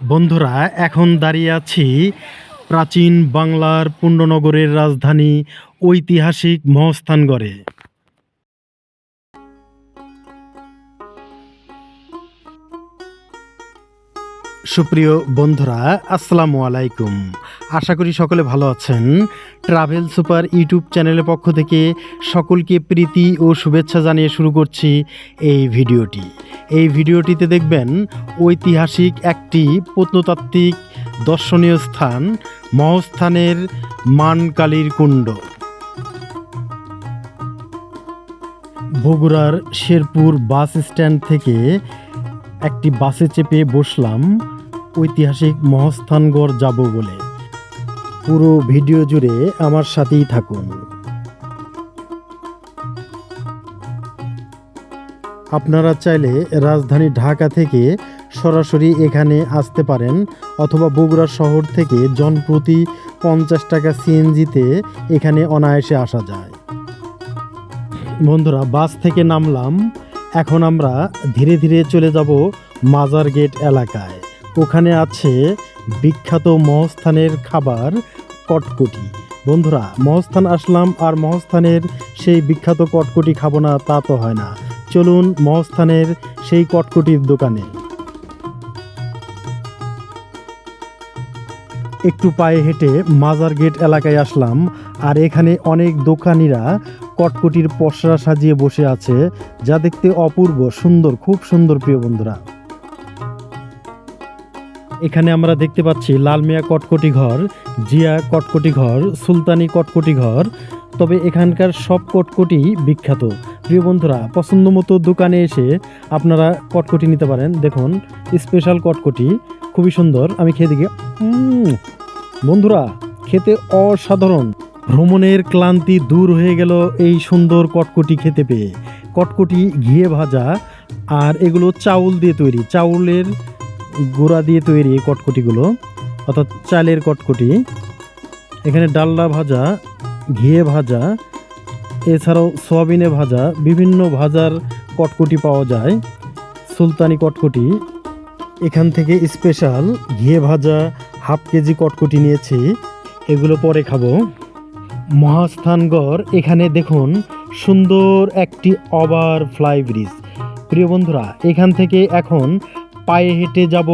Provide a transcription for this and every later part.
বন্ধুরা এখন দাঁড়িয়ে আছি প্রাচীন বাংলার পুণ্যনগরের রাজধানী ঐতিহাসিক মহস্থানগড়ে। সুপ্রিয় বন্ধুরা, আসসালামু আলাইকুম। আশা করি সকলে ভালো আছেন। ট্রাভেল সুপার ইউটিউব চ্যানেলের পক্ষ থেকে সকলকে প্রীতি ও শুভেচ্ছা জানিয়ে শুরু করছি এই ভিডিওটি। এই ভিডিওটিতে দেখবেন ঐতিহাসিক একটি প্রত্নতাত্ত্বিক দর্শনীয় স্থান, মহস্থানের মানকালীর কুণ্ড। বগুড়ার শেরপুর বাস স্ট্যান্ড থেকে একটি বাসে চেপে বসলাম ঐতিহাসিক মহস্থানগড় যাব বলে। পুরো ভিডিও জুড়ে আমার সাথেই থাকুন। আপনারা চাইলে রাজধানী ঢাকা থেকে সরাসরি এখানে আসতে পারেন অথবা বগুড়া শহর থেকে জনপ্রতি পঞ্চাশ টাকা সিএনজিতে এখানে অনায়াসে আসা যায়। বন্ধুরা, বাস থেকে নামলাম। এখন আমরা ধীরে ধীরে চলে যাব মাজার গেট এলাকায়। ওখানে আছে বিখ্যাত মহস্থানের খাবার কটকটি। বন্ধুরা, মহস্থান আসলাম আর মহস্থানের সেই বিখ্যাত কটকটি খাব না, তা তো হয় না। চলুন মহস্থানের সেই কটকটির দোকানে। একটু পায়ে হেঁটে মাজার গেট এলাকায় আসলাম আর এখানে অনেক দোকানিরা কটকটির পসরা সাজিয়ে বসে আছে, যা দেখতে অপূর্ব, সুন্দর, খুব সুন্দর, প্রিয় বন্ধুরা। এখানে আমরা দেখতে পাচ্ছি লালমিয়া কটকটি ঘর, জিয়া কটকটি ঘর, সুলতানি কটকটি ঘর। তবে এখানকার সব কটকটি বিখ্যাত। প্রিয় বন্ধুরা, পছন্দ মতো দোকানে এসে আপনারা কটকটি নিতে পারেন। দেখুন স্পেশাল কটকটি, খুবই সুন্দর। আমি খেয়ে দেখি বন্ধুরা, খেতে অসাধারণ। ভ্রমণের ক্লান্তি দূর হয়ে গেল এই সুন্দর কটকটি খেতে পেয়ে। কটকটি ঘিয়ে ভাজা, আর এগুলো চাউল দিয়ে তৈরি। চাউলের গুঁড়া দিয়ে তৈরি এই কটকটিগুলো, অর্থাৎ চালের কটকটি। এখানে ডালনা ভাজা, ঘিয়ে ভাজা, এছাড়াও সয়াবিনে ভাজা, বিভিন্ন ভাজার কটকটি পাওয়া যায়। সুলতানি কটকটি। এখান থেকে স্পেশাল ঘিয়ে ভাজা হাফ কেজি কটকটি নিয়েছি। এগুলো পরে খাব। মহাস্থানগড়, এখানে দেখুন সুন্দর একটি ওভার ফ্লাই ব্রিজ। প্রিয় বন্ধুরা, এখান থেকে এখন পায়ে হেঁটে যাব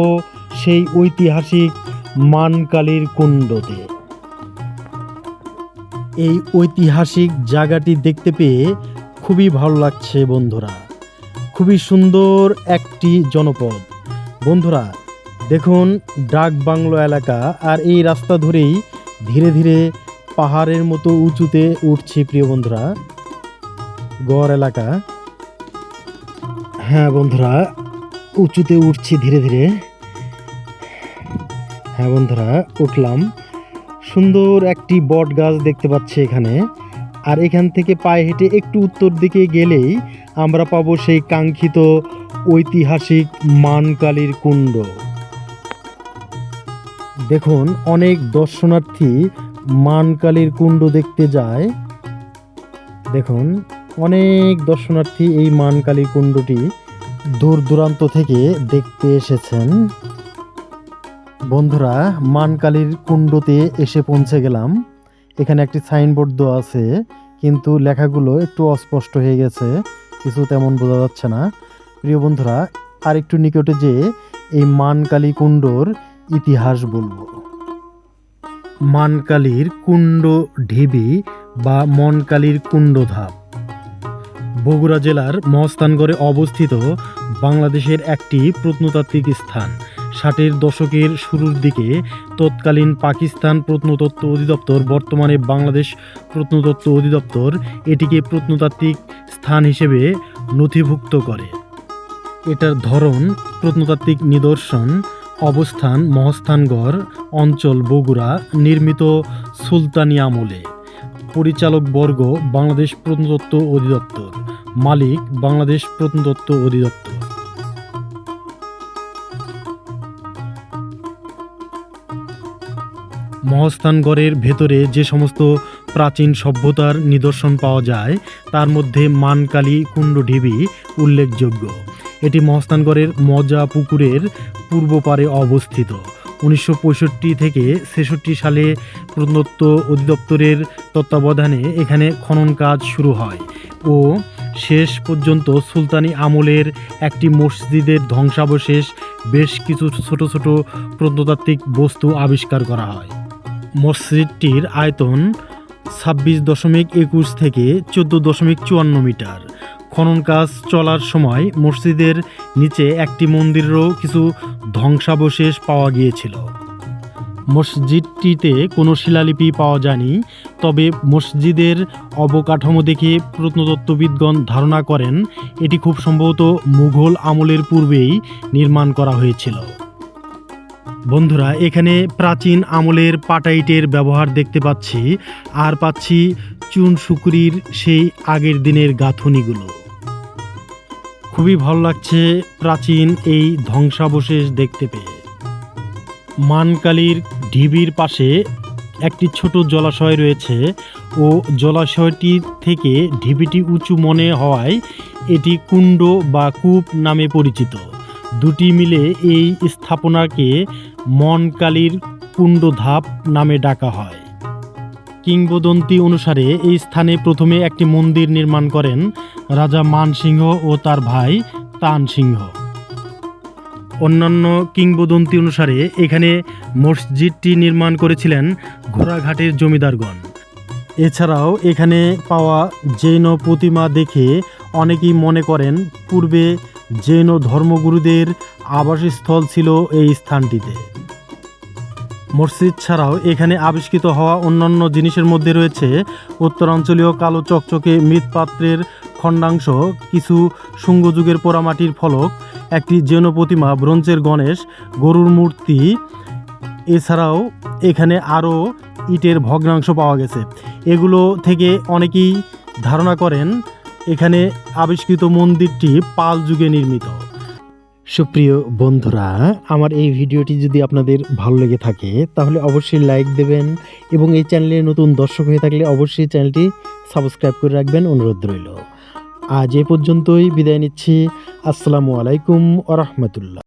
সেই ঐতিহাসিক মানকালীর কুণ্ডতে। এই ঐতিহাসিক জায়গাটি দেখতে পেয়ে খুবই ভালো লাগছে বন্ধুরা। খুবই সুন্দর একটি জনপদ। বন্ধুরা, দেখুন ডাক বাংলো এলাকা আর এই রাস্তা ধরেই ধীরে ধীরে পাহাড়ের মতো উঁচুতে উঠছে প্রিয় বন্ধুরা। গড় এলাকা। হ্যাঁ বন্ধুরা উঁচুতে উঠছি ধীরে ধীরে। হ্যাঁ বন্ধুরা, উঠলাম। সুন্দর একটি বট গাছ দেখতে পাচ্ছি এখানে। আর এখান থেকে পায়ে হেঁটে একটু উত্তর দিকে গেলেই আমরা পাবো সেই কাঙ্ক্ষিত ঐতিহাসিক মানকালীর কুণ্ড। দেখুন, অনেক দর্শনার্থী মানকালীর কুণ্ড দেখতে যায়। দেখুন, অনেক দর্শনার্থী এই মানকালীর কুণ্ডটি দূর দূরান্ত থেকে দেখতে এসেছেন। বন্ধুরা, মানকালীর কুণ্ডতে এসে পৌঁছে গেলাম। এখানে একটি সাইনবোর্ড দেওয়া আছে, কিন্তু লেখাগুলো একটু অস্পষ্ট হয়ে গেছে, কিছু তেমন বোঝা যাচ্ছে না। প্রিয় বন্ধুরা আর একটু নিকটে যে এই মানকালী কুণ্ডর ইতিহাস বলব। মানকালীর কুণ্ড ঢিবি বা মনকালীর কুণ্ডধাপ। বগুড়া জেলার মহস্থানগড়ে অবস্থিত বাংলাদেশের একটি প্রত্নতাত্ত্বিক স্থান। ষাটের দশকের শুরুর দিকে তৎকালীন পাকিস্তান প্রত্নতত্ত্ব অধিদপ্তর, বর্তমানে বাংলাদেশ প্রত্নতত্ত্ব অধিদপ্তর, এটিকে প্রত্নতাত্ত্বিক স্থান হিসেবে নথিভুক্ত করে। এটার ধরন, প্রত্নতাত্ত্বিক নিদর্শন, অবস্থান, মহস্থানগড়, অঞ্চল বগুড়া, নির্মিত সুলতানি আমলে। পরিচালক বর্গ বাংলাদেশ প্রত্নতত্ত্ব অধিদপ্তর। মালিক বাংলাদেশ প্রত্নতত্ত্ব অধিদপ্তর। মহস্থানগড়ের ভেতরে যে সমস্ত প্রাচীন সভ্যতার নিদর্শন পাওয়া যায়, তার মধ্যে মানকালী কুণ্ডঢিবি উল্লেখযোগ্য। এটি মহস্থানগড়ের মজা পুকুরের পূর্ব পারে অবস্থিত। উনিশশো পঁয়ষট্টি থেকে ছেষট্টি সালে প্রত্নতত্ত্ব অধিদপ্তরের তত্ত্বাবধানে এখানে খনন কাজ শুরু হয় ও শেষ পর্যন্ত সুলতানি আমলের একটি মসজিদের ধ্বংসাবশেষ বেশ কিছু ছোট ছোট প্রত্নতাত্ত্বিক বস্তু আবিষ্কার করা হয়। মসজিদটির আয়তন ছাব্বিশ দশমিক একুশ থেকে চোদ্দ দশমিক চুয়ান্ন মিটার। খনন কাজ চলার সময় মসজিদের নিচে একটি মন্দিরেরও কিছু ধ্বংসাবশেষ পাওয়া গিয়েছিল। মসজিদটিতে কোনো শিলালিপি পাওয়া যায়নি, তবে মসজিদের অবকাঠামো দেখে প্রত্নতত্ত্ববিদগণ ধারণা করেন, এটি খুব সম্ভবত মুঘল আমলের পূর্বেই নির্মাণ করা হয়েছিল। বন্ধুরা, এখানে প্রাচীন আমলের পাটাইটের ব্যবহার দেখতে পাচ্ছি, আর পাচ্ছি চুন শুকুরির সেই আগের দিনের গাঁথনিগুলো। খুবই ভালো লাগছে প্রাচীন এই ধ্বংসাবশেষ দেখতে পেয়ে। মানকালীর ঢিবির পাশে একটি ছোট জলাশয় রয়েছে ও জলাশয়টি থেকে ঢিবিটি উঁচু মনে হওয়ায় এটি কুণ্ড বা কূপ নামে পরিচিত। দুটি মিলে এই স্থাপনাকে মনকালীর কুণ্ডধাপ নামে ডাকা হয়। কিংবদন্তি অনুসারে এই স্থানে প্রথমে একটি মন্দির নির্মাণ করেন রাজা মানসিংহ ও তার ভাই তান সিংহ অন্যান্য কিংবদন্তি অনুসারে এখানে মসজিদটি নির্মাণ করেছিলেন ঘোড়াঘাটের জমিদারগণ। এছাড়াও এখানে পাওয়া জৈন প্রতিমা দেখে অনেকেই মনে করেন পূর্বে জৈন ধর্মগুরুদের আবাসস্থল ছিল এই স্থানটিতে। মসজিদ ছাড়াও এখানে আবিষ্কৃত হওয়া অন্যান্য জিনিসের মধ্যে রয়েছে উত্তরাঞ্চলীয় কালো চকচকে মৃৎপাত্রের খণ্ডাংশ, কিছু শুঙ্গযুগের পোড়ামাটির ফলক একটি জৈন প্রতিমা ব্রোঞ্জের গণেশ, গরুর মূর্তি। এছাড়াও এখানে আরও ইটের ভগ্নাংশ পাওয়া গেছে। এগুলো থেকে অনেকেই ধারণা করেন, এখানে আবিষ্কৃত মন্দিরটি পাল যুগে নির্মিত। সুপ্রিয় বন্ধুরা, আমার এই ভিডিওটি যদি আপনাদের ভালো লেগে থাকে, তাহলে অবশ্যই লাইক দেবেন এবং এই চ্যানেলে নতুন দর্শক হয়ে থাকলে অবশ্যই চ্যানেলটি সাবস্ক্রাইব করে রাখবেন। অনুরোধ রইল। আজ এ পর্যন্তই বিদায় নিচ্ছি। আসসালামু আলাইকুম আ রহমতুল্লাহ।